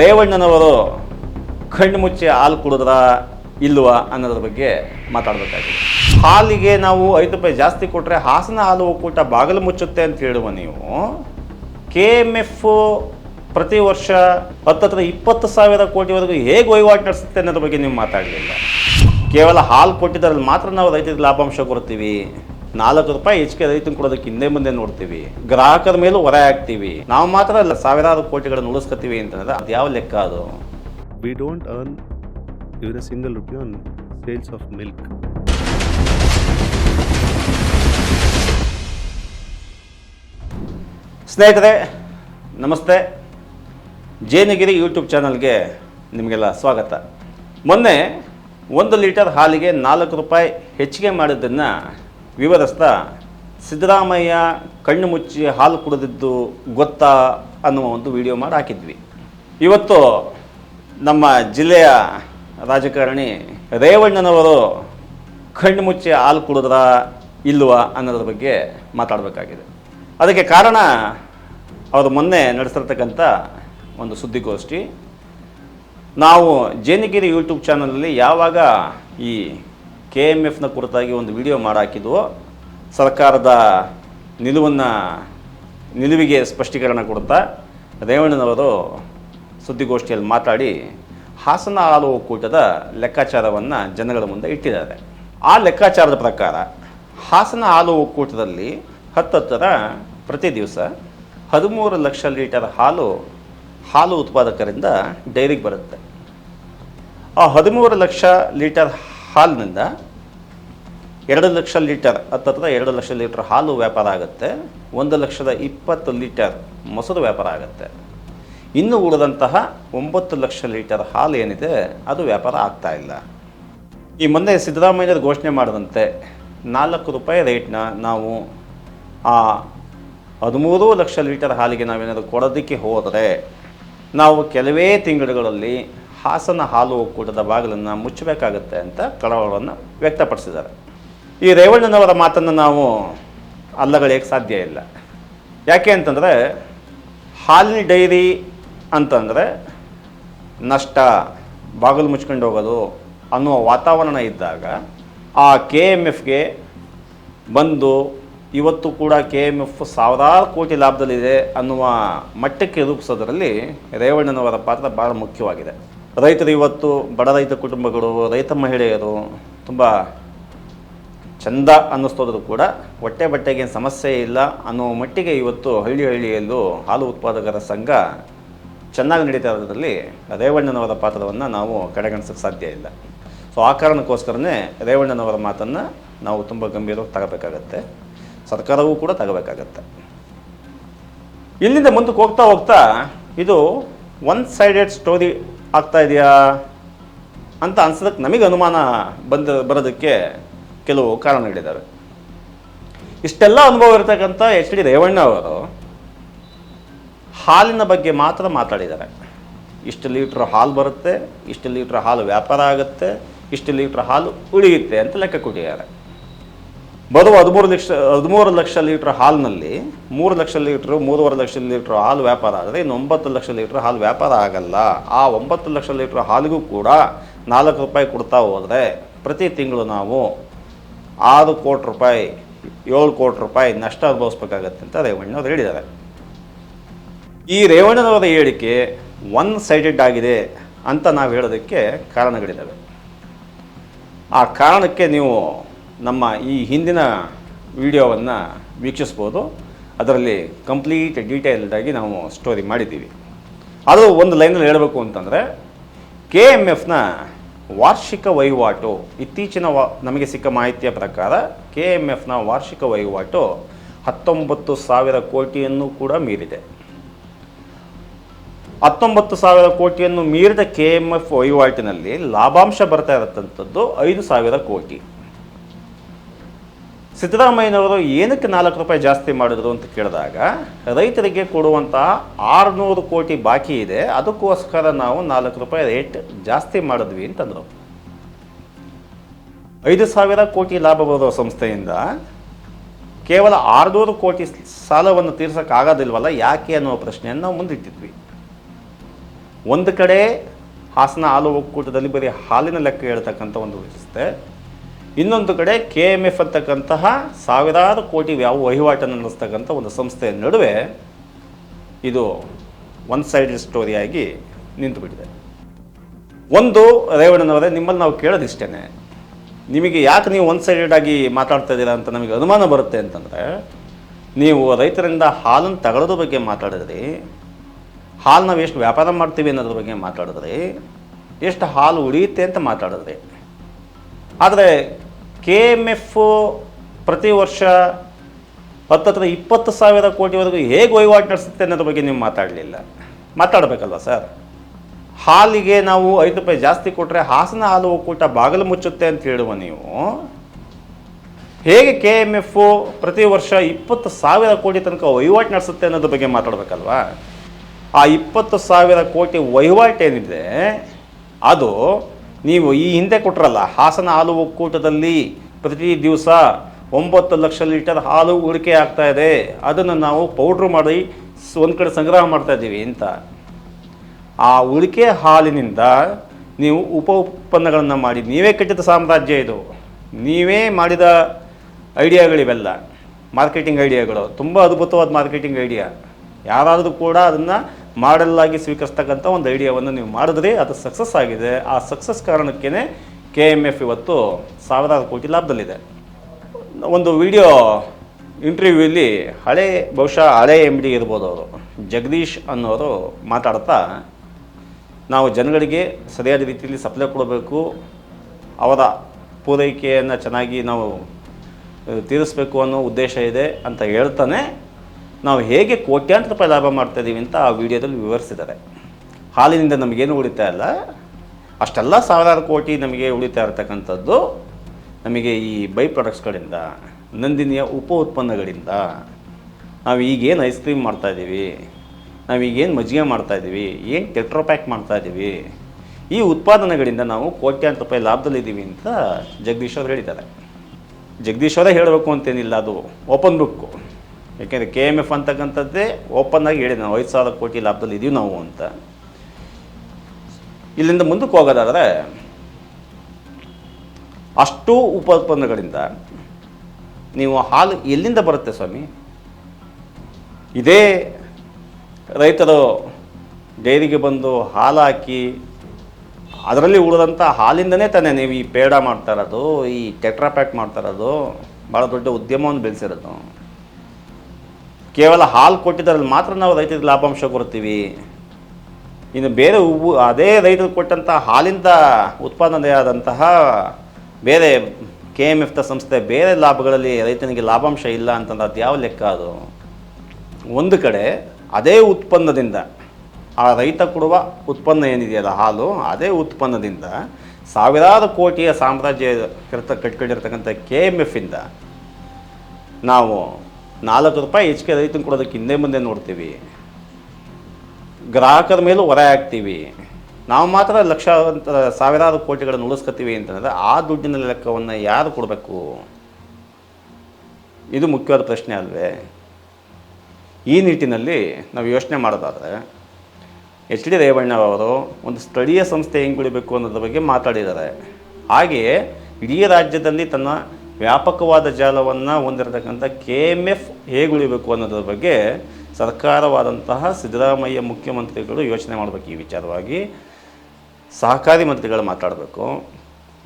ರೇವಣ್ಣನವರು ಕಣ್ಣು ಮುಚ್ಚಿ ಹಾಲು ಕುಡಿದ್ರ ಇಲ್ವಾ ಅನ್ನೋದ್ರ ಬಗ್ಗೆ ಮಾತಾಡಬೇಕಾಗಿದೆ. ಹಾಲಿಗೆ ನಾವು ಐದು ರೂಪಾಯಿ ಜಾಸ್ತಿ ಕೊಟ್ಟರೆ ಹಾಸನ ಹಾಲು ಒಕ್ಕೂಟ ಬಾಗಿಲು ಮುಚ್ಚುತ್ತೆ ಅಂತ ಹೇಳುವ ನೀವು, ಕೆ ಎಂ ಎಫ್ ಪ್ರತಿ ವರ್ಷ ಹತ್ತತ್ರ ಇಪ್ಪತ್ತು ಸಾವಿರ ಕೋಟಿವರೆಗೂ ಹೇಗೆ ವಹಿವಾಟು ನಡೆಸುತ್ತೆ ಅನ್ನೋದ್ರ ಬಗ್ಗೆ ನೀವು ಮಾತಾಡಲಿಲ್ಲ. ಕೇವಲ ಹಾಲು ಕೊಟ್ಟಿದ್ದರಲ್ಲಿ ಮಾತ್ರ ನಾವು ರೈತರಿಗೆ ಲಾಭಾಂಶ ಕೊಡ್ತೀವಿ. ನಾಲ್ಕು ರೂಪಾಯಿ ಹೆಚ್ಚಿಗೆ ರೈತನ ಕೊಡೋದಕ್ಕೆ ಹಿಂದೆ ಮುಂದೆ ನೋಡ್ತೀವಿ. ಗ್ರಾಹಕರ ಮೇಲೂ ಹೊರೆ ಹಾಕ್ತೀವಿ. ನಾವು ಮಾತ್ರ ಅಲ್ಲ ಸಾವಿರಾರು ಕೋಟಿಗಳನ್ನು ಉಳಿಸ್ಕೊತೀವಿ ಅಂತಂದ್ರೆ ಅದು ಯಾವ ಲೆಕ್ಕ ಅದು? We don't earn even single rupee on sales of milk milk. ಸ್ನೇಹಿತರೆ ನಮಸ್ತೆ. ಜೇನಗಿರಿ ಯೂಟ್ಯೂಬ್ ಚಾನಲ್ಗೆ ನಿಮಗೆಲ್ಲ ಸ್ವಾಗತ. ಮೊನ್ನೆ ಒಂದು ಲೀಟರ್ ಹಾಲಿಗೆ ನಾಲ್ಕು ರೂಪಾಯಿ ಹೆಚ್ಚಿಗೆ ಮಾಡಿದ್ದನ್ನು ವಿವರಿಸ್ತಾ, ಸಿದ್ದರಾಮಯ್ಯ ಕಣ್ಣು ಮುಚ್ಚಿ ಹಾಲು ಕುಡಿದಿದ್ದು ಗೊತ್ತಾ ಅನ್ನುವ ಒಂದು ವಿಡಿಯೋ ಮಾಡಿ ಹಾಕಿದ್ವಿ. ಇವತ್ತು ನಮ್ಮ ಜಿಲ್ಲೆಯ ರಾಜಕಾರಣಿ ರೇವಣ್ಣನವರು ಕಣ್ಣು ಮುಚ್ಚಿ ಹಾಲು ಕುಡಿದ್ರ ಇಲ್ವಾ ಅನ್ನೋದ್ರ ಬಗ್ಗೆ ಮಾತಾಡಬೇಕಾಗಿದೆ. ಅದಕ್ಕೆ ಕಾರಣ ಅವರು ಮೊನ್ನೆ ನಡೆಸಿರ್ತಕ್ಕಂಥ ಒಂದು ಸುದ್ದಿಗೋಷ್ಠಿ. ನಾವು ಜೇನಿಗಿರಿ ಯೂಟ್ಯೂಬ್ ಚಾನಲಲ್ಲಿ ಯಾವಾಗ ಈ ಕೆ ಎಂ ಎಫ್ನ ಕುರಿತಾಗಿ ಒಂದು ವಿಡಿಯೋ ಮಾಡಾಕಿದ್ವು ಸರ್ಕಾರದ ನಿಲುವನ್ನು, ನಿಲುವಿಗೆ ಸ್ಪಷ್ಟೀಕರಣ ಕೊಡ್ತಾ ರೇವಣ್ಣನವರು ಸುದ್ದಿಗೋಷ್ಠಿಯಲ್ಲಿ ಮಾತಾಡಿ ಹಾಸನ ಹಾಲು ಒಕ್ಕೂಟದ ಲೆಕ್ಕಾಚಾರವನ್ನು ಜನಗಳ ಮುಂದೆ ಇಟ್ಟಿದ್ದಾರೆ. ಆ ಲೆಕ್ಕಾಚಾರದ ಪ್ರಕಾರ ಹಾಸನ ಹಾಲು ಒಕ್ಕೂಟದಲ್ಲಿ ಹತ್ತತ್ತರ ಪ್ರತಿ ದಿವಸ ಹದಿಮೂರು ಲಕ್ಷ ಲೀಟರ್ ಹಾಲು ಹಾಲು ಉತ್ಪಾದಕರಿಂದ ಡೈರಿಗೆ ಬರುತ್ತೆ. ಆ ಹದಿಮೂರು ಲಕ್ಷ ಲೀಟರ್ ಹಾಲಿನಿಂದ ಎರಡು ಲಕ್ಷ ಲೀಟರ್ ಹತ್ತತ್ರ ಎರಡು ಲಕ್ಷ ಲೀಟರ್ ಹಾಲು ವ್ಯಾಪಾರ ಆಗುತ್ತೆ. ಒಂದು ಲಕ್ಷದ ಇಪ್ಪತ್ತು ಲೀಟರ್ ಮೊಸರು ವ್ಯಾಪಾರ ಆಗುತ್ತೆ. ಇನ್ನು ಉಳಿದಂತಹ ಒಂಬತ್ತು ಲಕ್ಷ ಲೀಟರ್ ಹಾಲು ಏನಿದೆ, ಅದು ವ್ಯಾಪಾರ ಆಗ್ತಾ ಇಲ್ಲ. ಈ ಮೊನ್ನೆ ಸಿದ್ದರಾಮಯ್ಯರು ಘೋಷಣೆ ಮಾಡಿದಂತೆ ನಾಲ್ಕು ರೂಪಾಯಿ ರೇಟ್ನ ನಾವು ಆ ಹದಿಮೂರು ಲಕ್ಷ ಲೀಟರ್ ಹಾಲಿಗೆ ನಾವೇನಾದರೂ ಕೊಡೋದಕ್ಕೆ ಹೋದರೆ, ನಾವು ಕೆಲವೇ ತಿಂಗಳುಗಳಲ್ಲಿ ಹಾಸನ ಹಾಲು ಒಕ್ಕೂಟದ ಬಾಗಿಲನ್ನು ಮುಚ್ಚಬೇಕಾಗತ್ತೆ ಅಂತ ಕಳವಳವನ್ನು ವ್ಯಕ್ತಪಡಿಸಿದ್ದಾರೆ. ಈ ರೇವಣ್ಣನವರ ಮಾತನ್ನು ನಾವು ಅಲ್ಲಗಳೆಯಕ್ಕೆ ಸಾಧ್ಯ ಇಲ್ಲ. ಯಾಕೆ ಅಂತಂದರೆ ಹಾಲಿನ ಡೈರಿ ಅಂತಂದರೆ ನಷ್ಟ, ಬಾಗಿಲು ಮುಚ್ಕೊಂಡು ಹೋಗೋದು ಅನ್ನುವ ವಾತಾವರಣ ಇದ್ದಾಗ ಆ ಕೆ ಎಂ ಎಫ್ಗೆ ಬಂದು ಇವತ್ತು ಕೂಡ ಕೆ ಎಂ ಎಫ್ ಸಾವಿರಾರು ಕೋಟಿ ಲಾಭದಲ್ಲಿದೆ ಅನ್ನುವ ಮಟ್ಟಕ್ಕೆ ರೂಪಿಸೋದರಲ್ಲಿ ರೇವಣ್ಣನವರ ಪಾತ್ರ ಭಾಳ ಮುಖ್ಯವಾಗಿದೆ. ರೈತರು ಇವತ್ತು, ಬಡ ರೈತ ಕುಟುಂಬಗಳು, ರೈತ ಮಹಿಳೆಯರು ತುಂಬ ಚಂದ ಅನ್ನಿಸ್ತೋದ್ರು ಕೂಡ ಹೊಟ್ಟೆ ಬಟ್ಟೆಗೆ ಸಮಸ್ಯೆ ಇಲ್ಲ ಅನ್ನೋ ಮಟ್ಟಿಗೆ ಇವತ್ತು ಹಳ್ಳಿ ಹಳ್ಳಿಯಲ್ಲೂ ಹಾಲು ಉತ್ಪಾದಕರ ಸಂಘ ಚೆನ್ನಾಗಿ ನಡೀತಾ ಇರೋದ್ರಲ್ಲಿ ರೇವಣ್ಣನವರ ಪಾತ್ರವನ್ನು ನಾವು ಕಡೆಗಣಿಸೋಕ್ಕೆ ಸಾಧ್ಯ ಇಲ್ಲ. ಸೊ ಆ ಕಾರಣಕ್ಕೋಸ್ಕರನೇ ರೇವಣ್ಣನವರ ಮಾತನ್ನು ನಾವು ತುಂಬ ಗಂಭೀರವಾಗಿ ತಗಬೇಕಾಗತ್ತೆ. ಸರ್ಕಾರವೂ ಕೂಡ ತಗೋಬೇಕಾಗತ್ತೆ. ಇಲ್ಲಿಂದ ಮುಂದಕ್ಕೆ ಹೋಗ್ತಾ ಹೋಗ್ತಾ ಇದು ಒನ್ ಸೈಡೆಡ್ ಸ್ಟೋರಿ ಆಗ್ತಾ ಇದೆಯಾ ಅಂತ ಅನ್ಸೋದಕ್ಕೆ ನಮಗೆ ಅನುಮಾನ ಬಂದ, ಬರೋದಕ್ಕೆ ಕೆಲವು ಕಾರಣಗಳಿದ್ದಾವೆ ಇಷ್ಟೆಲ್ಲ ಅನುಭವ ಇರತಕ್ಕಂಥ ಎಚ್ ಡಿ ರೇವಣ್ಣ ಅವರು ಹಾಲಿನ ಬಗ್ಗೆ ಮಾತ್ರ ಮಾತಾಡಿದ್ದಾರೆ. ಇಷ್ಟು ಲೀಟ್ರ್ ಹಾಲು ಬರುತ್ತೆ, ಇಷ್ಟು ಲೀಟ್ರ್ ಹಾಲು ವ್ಯಾಪಾರ ಆಗುತ್ತೆ, ಇಷ್ಟು ಲೀಟ್ರ್ ಹಾಲು ಉಳಿಯುತ್ತೆ ಅಂತ ಲೆಕ್ಕ ಕೊಟ್ಟಿದ್ದಾರೆ. ಬರುವ ಹದಿಮೂರು ಲಕ್ಷ ಹದಿಮೂರು ಲಕ್ಷ ಲೀಟ್ರ್ ಹಾಲಿನಲ್ಲಿ ಮೂರು ಲಕ್ಷ ಲೀಟ್ರು, ಮೂರುವರೆ ಲಕ್ಷ ಲೀಟ್ರ್ ಹಾಲು ವ್ಯಾಪಾರ ಆದರೆ ಇನ್ನು ಒಂಬತ್ತು ಲಕ್ಷ ಲೀಟ್ರ್ ಹಾಲು ವ್ಯಾಪಾರ ಆಗಲ್ಲ. ಆ ಒಂಬತ್ತು ಲಕ್ಷ ಲೀಟ್ರ್ ಹಾಲಿಗೂ ಕೂಡ ನಾಲ್ಕು ರೂಪಾಯಿ ಕೊಡ್ತಾ ಹೋದರೆ ಪ್ರತಿ ತಿಂಗಳು ನಾವು ಆರು ಕೋಟಿ ರೂಪಾಯಿ, ಏಳು ಕೋಟಿ ರೂಪಾಯಿ ನಷ್ಟ ಅನುಭವಿಸ್ಬೇಕಾಗತ್ತೆ ಅಂತ ರೇವಣ್ಣವ್ರು ಹೇಳಿದ್ದಾರೆ. ಈ ರೇವಣ್ಣನವರ ಹೇಳಿಕೆ ಒನ್ ಸೈಡೆಡ್ ಆಗಿದೆ ಅಂತ ನಾವು ಹೇಳೋದಕ್ಕೆ ಕಾರಣಗಳಿದ್ದಾವೆ. ಆ ಕಾರಣಕ್ಕೆ ನೀವು ನಮ್ಮ ಈ ಹಿಂದಿನ ವಿಡಿಯೋವನ್ನು ವೀಕ್ಷಿಸ್ಬೋದು ಅದರಲ್ಲಿ ಕಂಪ್ಲೀಟ್ ಡೀಟೇಲ್ಡಾಗಿ ನಾವು ಸ್ಟೋರಿ ಮಾಡಿದ್ದೀವಿ. ಅದು ಒಂದು ಲೈನಲ್ಲಿ ಹೇಳಬೇಕು ಅಂತಂದರೆ, ಕೆ ಎಂ ಎಫ್ನ ವಾರ್ಷಿಕ ವಹಿವಾಟು, ಇತ್ತೀಚಿನ ವಾ, ನಮಗೆ ಸಿಕ್ಕ ಮಾಹಿತಿಯ ಪ್ರಕಾರ ಕೆ ಎಂ ಎಫ್ನ ವಾರ್ಷಿಕ ವಹಿವಾಟು ಹತ್ತೊಂಬತ್ತು ಸಾವಿರ ಕೋಟಿಯನ್ನು ಕೂಡ ಮೀರಿದೆ. ಹತ್ತೊಂಬತ್ತು ಸಾವಿರ ಕೋಟಿಯನ್ನು ಮೀರಿದ ಕೆ ಎಂ ಎಫ್ ವಹಿವಾಟಿನಲ್ಲಿ ಲಾಭಾಂಶ ಬರ್ತಾ ಇರತಕ್ಕಂಥದ್ದು ಐದು ಸಾವಿರ ಕೋಟಿ. ಸಿದ್ದರಾಮಯ್ಯನವರು ಏನಕ್ಕೆ ನಾಲ್ಕು ರೂಪಾಯಿ ಜಾಸ್ತಿ ಮಾಡಿದ್ರು ಅಂತ ಕೇಳಿದಾಗ, ರೈತರಿಗೆ ಕೊಡುವಂತಹ ಆರುನೂರು ಕೋಟಿ ಬಾಕಿ ಇದೆ, ಅದಕ್ಕೋಸ್ಕರ ನಾವು ನಾಲ್ಕು ರೂಪಾಯಿ ರೇಟ್ ಜಾಸ್ತಿ ಮಾಡಿದ್ವಿ ಅಂತಂದರು. ಐದು ಸಾವಿರ ಕೋಟಿ ಲಾಭ ಬರುವ ಸಂಸ್ಥೆಯಿಂದ ಕೇವಲ ಆರುನೂರು ಕೋಟಿ ಸಾಲವನ್ನು ತೀರ್ಸೋಕ್ಕಾಗೋದಿಲ್ವಲ್ಲ, ಯಾಕೆ ಅನ್ನುವ ಪ್ರಶ್ನೆಯನ್ನು ನಾವು ಮುಂದಿಟ್ಟಿದ್ವಿ. ಒಂದು ಕಡೆ ಹಾಸನ ಹಾಲು ಒಕ್ಕೂಟದಲ್ಲಿ ಬರೀ ಹಾಲಿನ ಲೆಕ್ಕ ಹೇಳ್ತಕ್ಕಂಥ ಒಂದು ವ್ಯವಸ್ಥೆ ಇನ್ನೊಂದು ಕಡೆ ಕೆ ಎಂ ಎಫ್ ಅಂತಕ್ಕಂತಹ ಸಾವಿರಾರು ಕೋಟಿ ಯಾವ ವಹಿವಾಟನ್ನು ನಡೆಸ್ತಕ್ಕಂಥ ಒಂದು ಸಂಸ್ಥೆಯ ನಡುವೆ ಇದು ಒನ್ ಸೈಡ್ ಸ್ಟೋರಿಯಾಗಿ ನಿಂತುಬಿಟ್ಟಿದೆ ಒಂದು ರೇವಣ್ಣನವರೇ, ನಿಮ್ಮಲ್ಲಿ ನಾವು ಕೇಳೋದಿಷ್ಟೇ ನಿಮಗೆ ಯಾಕೆ ನೀವು ಒನ್ ಸೈಡೆಡ್ ಆಗಿ ಮಾತಾಡ್ತಾ ಇದ್ದೀರಾ ಅಂತ ನಮಗೆ ಅನುಮಾನ ಬರುತ್ತೆ ಅಂತಂದರೆ, ನೀವು ರೈತರಿಂದ ಹಾಲನ್ನು ತಗೊಳ್ಳೋದ್ರ ಬಗ್ಗೆ ಮಾತಾಡಿದ್ರಿ ಹಾಲು ನಾವು ಎಷ್ಟು ವ್ಯಾಪಾರ ಮಾಡ್ತೀವಿ ಅನ್ನೋದ್ರ ಬಗ್ಗೆ ಮಾತಾಡಿದ್ರಿ, ಎಷ್ಟು ಹಾಲು ಉಳಿಯುತ್ತೆ ಅಂತ ಮಾತಾಡಿದ್ರಿ. ಆದರೆ ಕೆ ಎಂ ಎಫ್ ಪ್ರತಿ ವರ್ಷ ಹತ್ತತ್ರ ಇಪ್ಪತ್ತು ಸಾವಿರ ಕೋಟಿವರೆಗೂ ಹೇಗೆ ವಹಿವಾಟು ನಡೆಸುತ್ತೆ ಅನ್ನೋದ್ರ ಬಗ್ಗೆ ನೀವು ಮಾತಾಡಲಿಲ್ಲ. ಮಾತಾಡಬೇಕಲ್ವ ಸರ್? ಹಾಲಿಗೆ ನಾವು ಐದು ರೂಪಾಯಿ ಜಾಸ್ತಿ ಕೊಟ್ಟರೆ ಹಾಸನ ಹಾಲು ಒಕ್ಕೂಟ ಬಾಗಿಲು ಮುಚ್ಚುತ್ತೆ ಅಂತ ಹೇಳುವ ನೀವು, ಹೇಗೆ ಕೆ ಎಂ ಎಫ್ ಪ್ರತಿ ವರ್ಷ ಇಪ್ಪತ್ತು ಸಾವಿರ ಕೋಟಿ ತನಕ ವಹಿವಾಟು ನಡೆಸುತ್ತೆ ಅನ್ನೋದ್ರ ಬಗ್ಗೆ ಮಾತಾಡಬೇಕಲ್ವಾ? ಆ ಇಪ್ಪತ್ತು ಸಾವಿರ ಕೋಟಿ ವಹಿವಾಟು ಏನಿದೆ ಅದು ನೀವು ಈ ಹಿಂದೆ ಕೊಟ್ರಲ್ಲ, ಹಾಸನ ಹಾಲು ಒಕ್ಕೂಟದಲ್ಲಿ ಪ್ರತಿ ದಿವಸ ಒಂಬತ್ತು ಲಕ್ಷ ಲೀಟರ್ ಹಾಲು ಉಳಿಕೆ ಆಗ್ತಾ ಇದೆ. ಅದನ್ನು ನಾವು ಪೌಡ್ರ್ ಮಾಡಿ ಒಂದು ಕಡೆ ಸಂಗ್ರಹ ಮಾಡ್ತಾ ಇದ್ದೀವಿ ಅಂತ. ಆ ಉಳಿಕೆ ಹಾಲಿನಿಂದ ನೀವು ಉಪ ಉತ್ಪನ್ನಗಳನ್ನು ಮಾಡಿ, ನೀವೇ ಕಟ್ಟಿದ ಸಾಮ್ರಾಜ್ಯ ಇದು. ನೀವೇ ಮಾಡಿದ ಐಡಿಯಾಗಳಿವೆಲ್ಲ. ಮಾರ್ಕೆಟಿಂಗ್ ಐಡಿಯಾಗಳು, ತುಂಬ ಅದ್ಭುತವಾದ ಮಾರ್ಕೆಟಿಂಗ್ ಐಡಿಯಾ. ಯಾರಾದರೂ ಕೂಡ ಅದನ್ನು ಮಾಡೆಲ್ ಆಗಿ ಸ್ವೀಕರಿಸ್ತಕ್ಕಂಥ ಒಂದು ಐಡಿಯಾವನ್ನು ನೀವು ಮಾಡಿದ್ರಿ ಅದು ಸಕ್ಸಸ್ ಆಗಿದೆ. ಆ ಸಕ್ಸಸ್ ಕಾರಣಕ್ಕೇ ಕೆ ಎಂ ಎಫ್ ಇವತ್ತು ಸಾವಿರಾರು ಕೋಟಿ ಲಾಭದಲ್ಲಿದೆ. ಒಂದು ವಿಡಿಯೋ ಇಂಟರ್ವ್ಯೂಲಿ ಹಳೆ, ಬಹುಶಃ ಹಳೆ ಎಂ ಡಿ ಇರ್ಬೋದು ಅವರು. ಜಗದೀಶ್ ಅನ್ನೋರು ಮಾತಾಡ್ತಾ, ನಾವು ಜನಗಳಿಗೆ ಸರಿಯಾದ ರೀತಿಯಲ್ಲಿ ಸಪ್ಲೈ ಕೊಡಬೇಕು, ಅವರ ಪೂರೈಕೆಯನ್ನು ಚೆನ್ನಾಗಿ ನಾವು ತೀರಿಸಬೇಕು ಅನ್ನೋ ಉದ್ದೇಶ ಇದೆ ಅಂತ ಹೇಳ್ತಾನೆ ನಾವು ಹೇಗೆ ಕೋಟ್ಯಾಂತರ ರೂಪಾಯಿ ಲಾಭ ಮಾಡ್ತಾಯಿದ್ದೀವಿ ಅಂತ ಆ ವಿಡಿಯೋದಲ್ಲಿ ವಿವರಿಸಿದ್ದಾರೆ. ಹಾಲಿನಿಂದ ನಮಗೇನು ಉಳಿತಾ ಇಲ್ಲ? ಅಷ್ಟೆಲ್ಲ ಸಾವಿರಾರು ಕೋಟಿ ನಮಗೆ ಉಳಿತಾ ಇರತಕ್ಕಂಥದ್ದು. ನಮಗೆ ಈ ಬೈ ಪ್ರಾಡಕ್ಟ್ಸ್ಗಳಿಂದ ನಂದಿನಿಯ ಉಪ ಉತ್ಪನ್ನಗಳಿಂದ ನಾವು ಈಗೇನು ಐಸ್ ಕ್ರೀಮ್ ಮಾಡ್ತಾಯಿದ್ದೀವಿ ಈಗೇನು ಮಜ್ಜಿಗೆ ಮಾಡ್ತಾಯಿದ್ದೀವಿ ಏನು ಟೆಟ್ರೋಪ್ಯಾಕ್ ಮಾಡ್ತಾಯಿದ್ದೀವಿ ಈ ಉತ್ಪಾದನೆಗಳಿಂದ ನಾವು ಕೋಟ್ಯಾಂತರ ರೂಪಾಯಿ ಲಾಭದಲ್ಲಿದ್ದೀವಿ ಅಂತ ಜಗದೀಶ್ ಅವರು ಹೇಳಿದ್ದಾರೆ. ಜಗದೀಶ್ ಅವರೇ ಹೇಳಬೇಕು ಅಂತೇನಿಲ್ಲ, ಅದು ಓಪನ್ ಬುಕ್ಕು ಯಾಕೆಂದರೆ ಕೆ ಎಂ ಎಫ್ ಅಂತಕ್ಕಂಥದ್ದೇ ಓಪನ್ ಆಗಿ ಹೇಳಿದೆ ನಾವು, ಐದು ಸಾವಿರ ಕೋಟಿ ಲಾಭದಲ್ಲಿ ಇದೀವಿ ನಾವು ಅಂತ. ಇಲ್ಲಿಂದ ಮುಂದಕ್ಕೆ ಹೋಗೋದಾದರೆ, ಅಷ್ಟು ಉಪೋತ್ಪನ್ನಗಳಿಂದ ನೀವು ಹಾಲು ಎಲ್ಲಿಂದ ಬರುತ್ತೆ ಸ್ವಾಮಿ? ಇದೇ ರೈತರು ಡೈರಿಗೆ ಬಂದು ಹಾಲು ಹಾಕಿ ಅದರಲ್ಲಿ ಉಳಿದಂಥ ಹಾಲಿಂದನೇ ತಾನೇ ನೀವು ಈ ಪೇಡ ಮಾಡ್ತಾ ಇರೋದು, ಈ ಟೆಟ್ರಾ ಪ್ಯಾಕ್ ಮಾಡ್ತಾ ಇರೋದು ಭಾಳ ದೊಡ್ಡ ಉದ್ಯಮವನ್ನು ಬೆಳೆಸಿರೋದು. ಕೇವಲ ಹಾಲು ಕೊಟ್ಟಿದ್ದರಲ್ಲಿ ಮಾತ್ರ ನಾವು ರೈತರಿಗೆ ಲಾಭಾಂಶ ಕೊಡ್ತೀವಿ ಇನ್ನು ಬೇರೆ ಉಬ್ಬು ಅದೇ ರೈತರು ಕೊಟ್ಟಂಥ ಹಾಲಿಂದ ಉತ್ಪಾದನೆಯಾದಂತಹ ಬೇರೆ ಕೆ ಎಂ ಎಫ್ ಸಂಸ್ಥೆ ಬೇರೆ ಲಾಭಗಳಲ್ಲಿ ರೈತನಿಗೆ ಲಾಭಾಂಶ ಇಲ್ಲ ಅಂತಂದ್ರೆ ಅದು ಯಾವ ಲೆಕ್ಕ ಅದು? ಒಂದು ಕಡೆ ಅದೇ ಉತ್ಪನ್ನದಿಂದ ಆ ರೈತ ಕೊಡುವ ಉತ್ಪನ್ನ ಏನಿದೆಯಲ್ಲ ಹಾಲು, ಅದೇ ಉತ್ಪನ್ನದಿಂದ ಸಾವಿರಾರು ಕೋಟಿಯ ಸಾಮ್ರಾಜ್ಯ ಕಟ್ಕೊಂಡಿರ್ತಕ್ಕಂಥ ಕೆ ಎಂ ಎಫಿಂದ ನಾವು ನಾಲ್ಕು ರೂಪಾಯಿ ಹೆಚ್ಚಿಗೆ ರೈತನ ಕೊಡೋದಕ್ಕೆ ಹಿಂದೆ ಮುಂದೆ ನೋಡ್ತೀವಿ. ಗ್ರಾಹಕರ ಮೇಲೂ ಹೊರ ಹಾಕ್ತೀವಿ. ನಾವು ಮಾತ್ರ ಲಕ್ಷ, ಸಾವಿರಾರು ಕೋಟಿಗಳನ್ನು ಉಳಿಸ್ಕೊತೀವಿ ಅಂತಂದರೆ ಆ ದುಡ್ಡಿನ ಲೆಕ್ಕವನ್ನು ಯಾರು ಕೊಡಬೇಕು? ಇದು ಮುಖ್ಯವಾದ ಪ್ರಶ್ನೆ ಅಲ್ವೇ? ಈ ನಿಟ್ಟಿನಲ್ಲಿ ನಾವು ಯೋಚನೆ ಮಾಡೋದಾದರೆ, ಎಚ್ ಡಿ ರೇವಣ್ಣ ಅವರು ಒಂದು ಸ್ಥಳೀಯ ಸಂಸ್ಥೆ ಹೆಂಗೆ ಬಿಡಬೇಕು ಅನ್ನೋದ್ರ ಬಗ್ಗೆ ಮಾತಾಡಿದ್ದಾರೆ. ಹಾಗೆಯೇ ಇಡೀ ರಾಜ್ಯದಲ್ಲಿ ತನ್ನ ವ್ಯಾಪಕವಾದ ಜಾಲವನ್ನು ಹೊಂದಿರತಕ್ಕಂಥ ಕೆ ಎಂ ಎಫ್ ಹೇಗೆ ಉಳಿಬೇಕು ಅನ್ನೋದ್ರ ಬಗ್ಗೆ ಸರ್ಕಾರವಾದಂತಹ ಸಿದ್ದರಾಮಯ್ಯ ಮುಖ್ಯಮಂತ್ರಿಗಳು ಯೋಚನೆ ಮಾಡಬೇಕು ಈ ವಿಚಾರವಾಗಿ. ಸಹಕಾರಿ ಮಂತ್ರಿಗಳು ಮಾತಾಡಬೇಕು.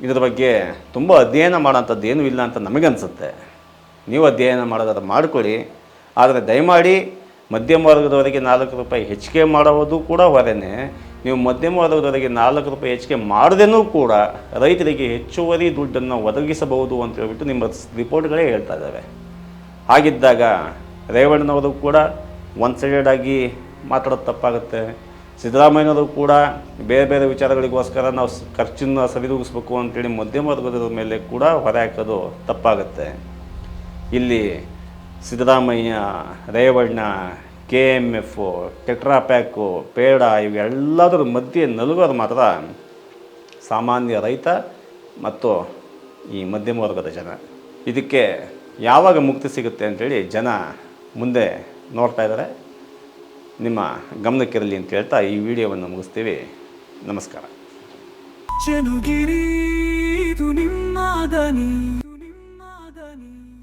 ಇದರ ಬಗ್ಗೆ ತುಂಬ ಅಧ್ಯಯನ ಮಾಡೋಂಥದ್ದು ಏನೂ ಇಲ್ಲ ಅಂತ ನಮಗನ್ಸುತ್ತೆ. ನೀವು ಅಧ್ಯಯನ ಮಾಡೋದಾದ್ರೆ ಮಾಡಿಕೊಳ್ಳಿ. ಆದರೆ ದಯಮಾಡಿ ಮಧ್ಯಮ ವರ್ಗದವರಿಗೆ ನಾಲ್ಕು ರೂಪಾಯಿ ಹೆಚ್ಚಿಗೆ ಮಾಡೋದು ಕೂಡ ಹೊರೆನೇ. ನೀವು ಮಧ್ಯಮ ವರ್ಗದವರಿಗೆ ನಾಲ್ಕು ರೂಪಾಯಿ ಹೆಚ್ಚಿಗೆ ಮಾಡದೇನೂ ಕೂಡ ರೈತರಿಗೆ ಹೆಚ್ಚುವರಿ ದುಡ್ಡನ್ನು ಒದಗಿಸಬಹುದು ಅಂತ ಹೇಳ್ಬಿಟ್ಟು ನಿಮ್ಮ ರಿಪೋರ್ಟ್ಗಳೇ ಹೇಳ್ತಾ ಇದ್ದಾವೆ. ಹಾಗಿದ್ದಾಗ ರೇವಣ್ಣನವರು ಕೂಡ ಒನ್ ಸೈಡೆಡ್ ಆಗಿ ಮಾತಾಡೋದು ತಪ್ಪಾಗುತ್ತೆ. ಸಿದ್ದರಾಮಯ್ಯನವರು ಕೂಡ ಬೇರೆ ಬೇರೆ ವಿಚಾರಗಳಿಗೋಸ್ಕರ ನಾವು ಖರ್ಚನ್ನು ಸರಿದೂಗಿಸ್ಬೇಕು ಅಂತೇಳಿ ಮಧ್ಯಮ ವರ್ಗದ ಮೇಲೆ ಕೂಡ ಹೊರೆ ಹಾಕೋದು ತಪ್ಪಾಗುತ್ತೆ. ಇಲ್ಲಿ Siddaramaiah, Revanna K M F, tetrapak, peda ಇವೆಲ್ಲದರ ಮಧ್ಯೆ ನಲುಗೋದು ಮಾತ್ರ ಸಾಮಾನ್ಯ ರೈತ ಮತ್ತು ಈ ಮಧ್ಯಮ ವರ್ಗದ ಜನ. ಇದಕ್ಕೆ ಯಾವಾಗ ಮುಕ್ತಿ ಸಿಗುತ್ತೆ ಅಂತೇಳಿ ಜನ ಮುಂದೆ ನೋಡ್ತಾ ಇದ್ದಾರೆ. ನಿಮ್ಮ ಗಮನಕ್ಕಿರಲಿ ಅಂತ ಹೇಳ್ತಾ ಈ ವಿಡಿಯೋವನ್ನು ಮುಗಿಸ್ತೀವಿ. ನಮಸ್ಕಾರ.